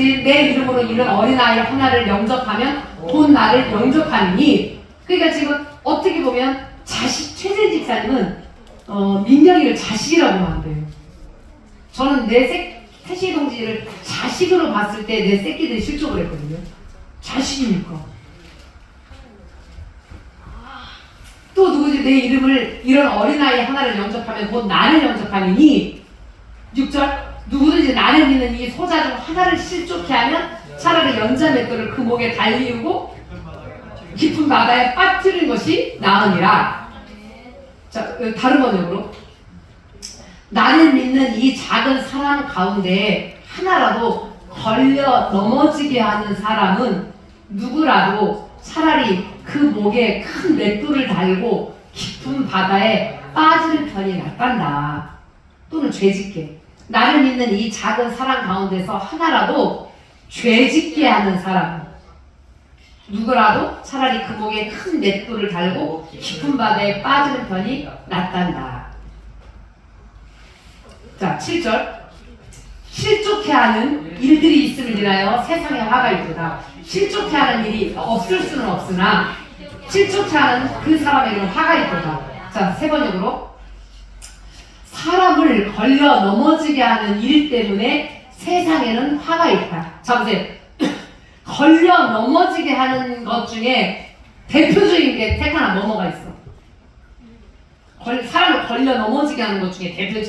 누구든지 내 이름으로 이런 어린아이 하나를 영접하면 곧 나를 영접하니 그러니까 지금 어떻게 보면 자식 최재 집사님은 어, 민경이를 자식이라고 안 돼요. 저는 내 새, 태시 동지를 자식으로 봤을 때 내 새끼들이 실족을 했거든요. 자식이니까. 또 누구지 내 이름을 이런 어린아이 하나를 영접하면 곧 나를 영접하니 6절 누구든지 나를 믿는 이 소자 중 하나를 실족해 하면 차라리 연자 맷돌을 그 목에 달리우고 깊은 바다에 빠뜨리는 것이 나으니라 자 어, 다른 번역으로 나를 믿는 이 작은 사람 가운데 하나라도 걸려 넘어지게 하는 사람은 누구라도 차라리 그 목에 큰 맷돌을 달고 깊은 바다에 빠지는 편이 낫단다. 또는 죄짓게. 나를 믿는 이 작은 사람 가운데서 하나라도 죄 짓게 하는 사람. 누구라도 차라리 그 목에 큰 맷돌을 달고 깊은 바다에 빠지는 편이 낫단다. 자, 7절. 실족해 하는 일들이 있음을 인하여 세상에 화가 있도다. 실족해 하는 일이 없을 수는 없으나 실족해 하는 그 사람에게는 화가 있도다. 자, 세 번역으로 사람을 걸려 넘어지게 하는 일 때문에 세상에는 화가 있다. 자, 보세요. 걸려 넘어지게 하는 것 중에 대표적인 게 택 하나 뭐뭐가 있어. 걸, 사람을 걸려 넘어지게 하는 것 중에 대표적인